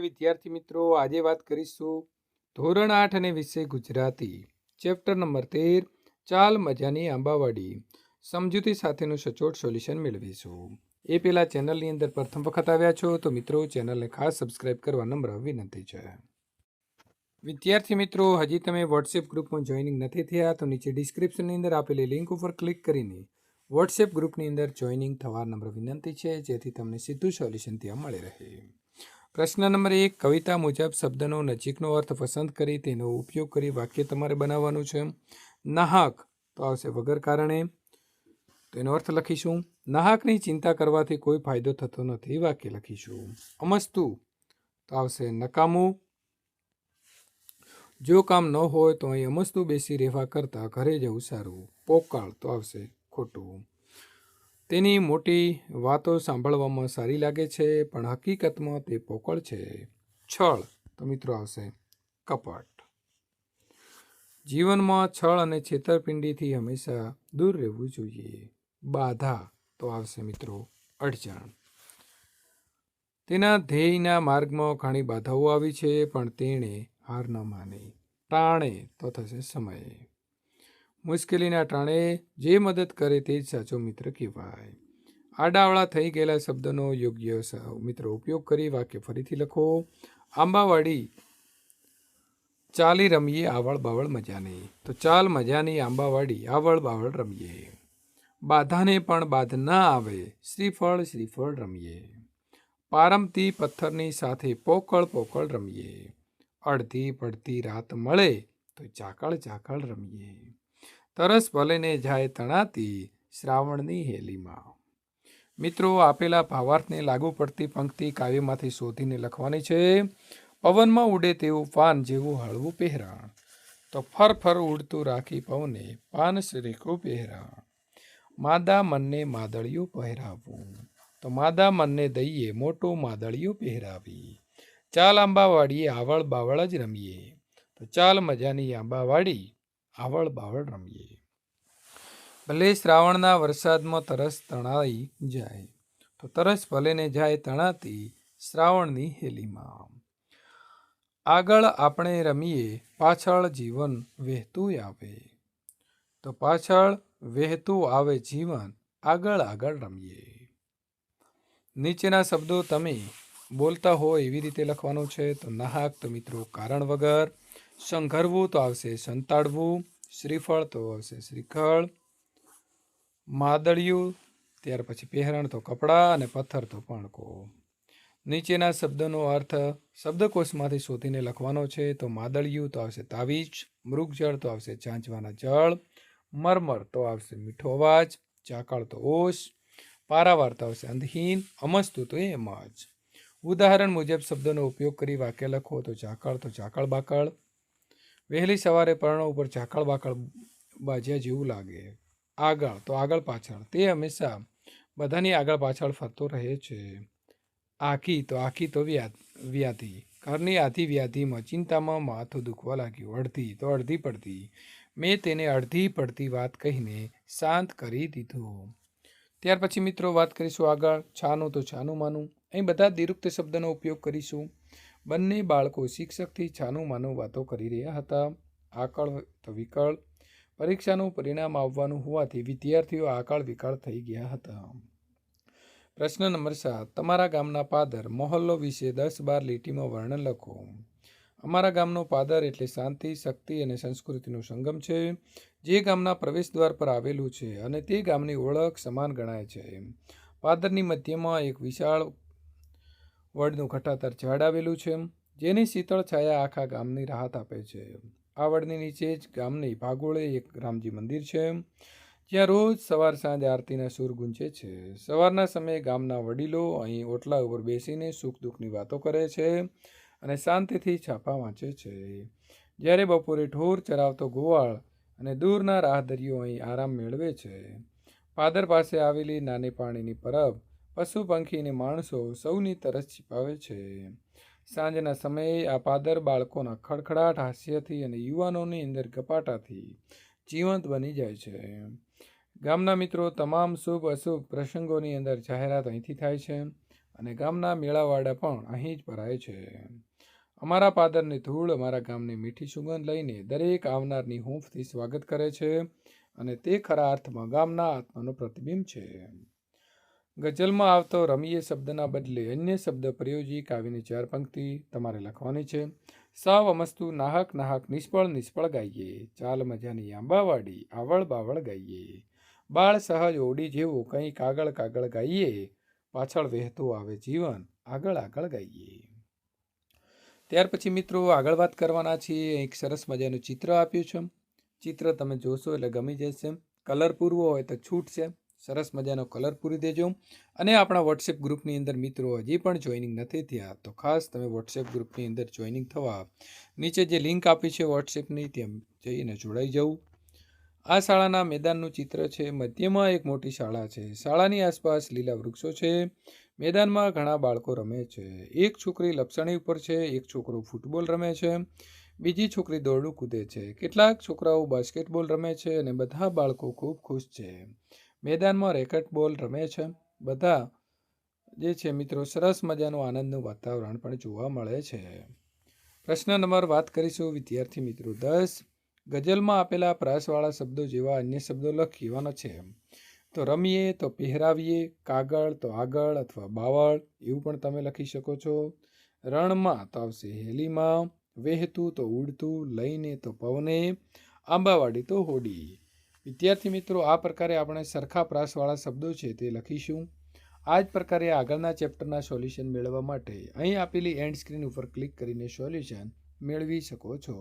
વિદ્યાર્થી મિત્રો, આજે વાત કરીશું ધોરણ આઠ અને વિષય ગુજરાતી. ચેપ્ટર નંબર તેર, ચાલ મજાની આંબાવાડી. સમજૂતી સાથેનું સચોટ સોલ્યુશન મેળવીશું. એ પહેલાં ચેનલની અંદર પ્રથમ વખત આવ્યા છો તો મિત્રો, ચેનલને ખાસ સબસ્ક્રાઇબ કરવા નમ્ર વિનંતી છે. વિદ્યાર્થી મિત્રો, હજી તમે વોટ્સએપ ગ્રુપમાં જોઈનિંગ નથી થયા તો નીચે ડિસ્ક્રિપ્શનની અંદર આપેલી લિંક ઉપર ક્લિક કરીને વોટ્સએપ ગ્રુપની અંદર જોઈનિંગ થવા નમ્ર વિનંતી છે, જેથી તમને સીધું સોલ્યુશન ત્યાં મળી રહે. પ્રશ્ન નંબર એક, કવિતા મુજબ શબ્દનો નજીકનો અર્થ પસંદ કરી તેનો ઉપયોગ કરી વાક્ય તમારે બનાવવાનું છે. નાહક, તો આવશે વગર કારણે. તો એનો અર્થ લખીશું, નાહકની ચિંતા કરવાથી કોઈ ફાયદો થતો નથી, વાક્ય લખીશું. અમસ્તુ, તો આવશે નકામું. જો કામ ન હોય તો અહીં અમસ્તુ બેસી રહેવા કરતાં ઘરે જવું સારું. પોકાળ, તો આવશે ખોટું. તેની મોટી વાતો સાંભળવામાં સારી લાગે છે, પણ હકીકતમાં તે પોકળ છે. છળ, તો મિત્રો આવશે. કપટ. જીવનમાં છળ અને છેતરપિંડીથી હંમેશા દૂર રહેવું જોઈએ. બાધા, તો આવશે મિત્રો. અડચણ. તેના ધ્યેયના માર્ગમાં ઘણી બાધાઓ આવી છે, પણ તેણે હાર ન માની. ટાણે, તો થશે સમય. મુશ્કેલીના ટાણે જે મદદ કરે તે જ સાચો મિત્ર કહેવાય. આડાવળા થઈ ગયેલા શબ્દનો યોગ્ય મિત્રો ઉપયોગ કરી વાક્ય ફરીથી લખો. આંબાવાડી. ચાલી રમીએ, આવળ બાવળ મજાની. તો ચાલ મજાની આંબાવાડી, આવળ બાવળ રમીએ. બાધાને પણ બાધ ના આવે, શ્રીફળ શ્રીફળ રમીએ. પારમતી પથ્થરની સાથે પોકળ પોકળ રમીએ. અડધી પડતી રાત મળે, તો ચાકળ ચાકળ રમીએ. તરસ ભલેને જાય તણાતી શ્રાવણની હેલીમાં. મિત્રો, આપેલા ભાવાર્થને લાગુ પડતી પંક્તિ કાવ્યમાંથી શોધીને લખવાની છે, પવનમાં ઉડે તેવું પાન જેવું હળવું પહેરાણ. તો ફર ફર ઉડતું રાખી પવને પાન શ્રીખું પહેરાણ. માદા મનને માદળિયું પહેરાવવું તો માદા મનને દઈએ મોટું માદળિયું પહેરાવી. ચાલ આંબાવાડીએ, આવળ બાવળ જ રમીએ. તો ચાલ મજાની આંબાવાડી આવળ બાવળ રમીએ. ભલે શ્રાવણના વરસાદમાં તરસ તણાઈ જાય, તો તરસ ભલેને જાય તણાતી શ્રાવણની હેલીમાં. આગળ આપણે રમીએ, પાછળ જીવન વહેતું આવે. તો પાછળ વહેતું આવે જીવન, આગળ આગળ રમીએ. નીચેના શબ્દો તમે બોલતા હો એવી રીતે લખવાનું છે, તો નાહક તો મિત્રો કારણ વગર સંઘરવું તો આવશે, સંતાડવું, શ્રીફળ તો આવશે, શ્રીખળ. માદળિયું, ત્યાર પછી પહેરણ તો કપડાં અને પથ્થર તો પણકો. નીચેના શબ્દનો અર્થ શબ્દકોશમાંથી શોધીને લખવાનો છે, તો માદળિયું તો આવશે તાવીજ, મૃગજળ તો આવશે ચાંચવાના જળ, મરમર તો આવશે મીઠો અવાજ, ચાકળ તો ઓશ, પારાવાર તો આવશે અંધહીન, અમસ્તુ તો એમ જ. ઉદાહરણ મુજબ શબ્દનો ઉપયોગ કરી વાક્ય લખો તો ચાકળ તો ચાકળ બાકળ વહેલી સવારે પર્ણો ઉપર ઝાકળ બાકળ બાજ્યા જેવું લાગે. આગળ, તો આગળ પાછળ. તે હંમેશા બધાની આગળ પાછળ ફરતો રહે છે. આખી, તો આખી, તો વ્યા વ્યાધિ. ઘરની આધી વ્યાધિમાં ચિંતામાં માથું દુખવા લાગ્યું. અડધી, તો અડધી પડતી. મેં તેને અડધી પડતી વાત કહીને શાંત કરી દીધું. ત્યાર પછી મિત્રો વાત કરીશું આગળ. છાનું, તો છાનું માનું. અહીં બધા દિરુક્ત શબ્દનો ઉપયોગ કરીશું. બંને બાળકો શિક્ષકથી છાનું માનું વાતો કરી રહ્યા હતા. આકળ તો વિકળ. પરીક્ષાનું પરિણામ આવવાનું હોવાથી વિદ્યાર્થીઓ આકળ વિકાળ થઈ ગયા હતા. પ્રશ્ન નંબર સાત. તમારા ગામના પાદર, મોહલ્લો વિશે દસ બાર લીટીમાં વર્ણન લખો. અમારા ગામનો પાદર એટલે શાંતિ, શક્તિ અને સંસ્કૃતિનો સંગમ છે. જે ગામના પ્રવેશ દ્વાર પર આવેલું છે અને તે ગામની ઓળખ સમાન ગણાય છે. પાદરની મધ્યમાં એક વિશાળ વડનું ઘટાતર ઝાડ આવેલું છે જેની શીતળ છાયા આખા ગામની રાહત આપે છે આ વડની નીચે જ ગામની ભાગોળે એક રામજી મંદિર છે જ્યાં રોજ સવાર સાંજ આરતીના સૂર ગુંજે છે. સવારના સમયે ગામના વડીલો અહીં ઓટલા ઉપર બેસીને સુખ દુઃખની વાતો કરે છે અને શાંતિથી છાપા વાંચે છે. જ્યારે બપોરે ઢોર ચરાવતો ગોવાળ અને દૂરના રાહદરીઓ અહીં આરામ મેળવે છે. પાદર પાસે આવેલી નાની પાણીની પરબ પશુ પંખી માણસો સૌની તરસ છીપાવે છે. સાંજના સમયે આ પાદર બાળકોના ખડખડાટ હાસ્યથી અને યુવાનોની અંદર કપાટાથી જીવંત બની જાય છે. ગામના મિત્રો, તમામ શુભ અશુભ પ્રસંગોની અંદર જાહેરાત અહીંથી થાય છે અને ગામના મેળાવાડા પણ અહીં જ ભરાય છે. અમારા પાદરની ધૂળ અમારા ગામની મીઠી સુગંધ લઈને દરેક આવનારની હૂંફથી સ્વાગત કરે છે અને તે ખરા અર્થમાં ગામના આત્માનું પ્રતિબિંબ છે. ગઝલમાં આવતો રમીએ શબ્દના બદલે અન્ય શબ્દ પ્રયોજી કાવ્યની ચાર પંક્તિ તમારે લખવાની છે. સાવ અમસ્તુ નાહક નાહક નિષ્ફળ નિષ્ફળ ગાઈએ, ચાલ મજાની આંબાવાડી આવળ બાવળ ગાઈએ. બાળ સહજ ઓડી જેવું કંઈ કાગળ કાગળ ગાઈએ, પાછળ વહેતું આવે જીવન આગળ આગળ ગાઈએ. ત્યાર પછી મિત્રો આગળ વાત કરવાના છીએ, એક સરસ મજાનું ચિત્ર આપ્યું છે. ચિત્ર તમે જોશો એટલે ગમી જશે. કલર પૂરવો હોય તો છૂટ છે સરસ મજાનો કલર પૂરી દેજો. અને આપણા વોટ્સએપ ગ્રુપની અંદર મિત્રો હજી પણ જોઈનિંગ નથી થયા, તો ખાસ તમે વોટ્સએપ ગ્રુપની અંદર જોઈનિંગ થવા નીચે જે લિંક આપી છે વોટ્સએપની તેમ જઈને જોડાઈ જવું. આ શાળાના મેદાનનું ચિત્ર છે, મધ્યમાં એક મોટી શાળા છે. શાળાની આસપાસ લીલા વૃક્ષો છે. મેદાનમાં ઘણા બાળકો રમે છે. એક છોકરી લપસણી ઉપર છે, એક છોકરો ફૂટબોલ રમે છે. બીજી છોકરી દોરડું કૂદે છે. કેટલાક છોકરાઓ બાસ્કેટબોલ રમે છે અને બધા બાળકો ખૂબ ખુશ છે. મેદાનમાં રેકેટ બોલ રમે છે. બધા જે છે મિત્રો, સરસ મજાનું આનંદનું વાતાવરણ પણ જોવા મળે છે. પ્રશ્ન નંબર વાત કરીશું વિદ્યાર્થી મિત્રો દસ. ગઝલમાં આપેલા પ્રાસવાળા શબ્દો જેવા અન્ય શબ્દો લખીવાનો છે. તો રમીએ તો પહેરાવીએ, કાગળ તો આગળ અથવા બાવળ, એવું પણ તમે લખી શકો છો. રણમાં તો આવશે હેલીમાં, વહેતું તો ઉડતું, લઈને તો પવને, આંબાવાડી તો હોડી. વિદ્યાર્થી મિત્રો, આ પ્રકારે આપણે સરખા પ્રાસવાળા શબ્દો છે તે લખીશું. આ જ પ્રકારે આગળના ચેપ્ટરના સોલ્યુશન મેળવવા માટે અહીં આપેલી એન્ડ સ્ક્રીન ઉપર ક્લિક કરીને સોલ્યુશન મેળવી શકો છો.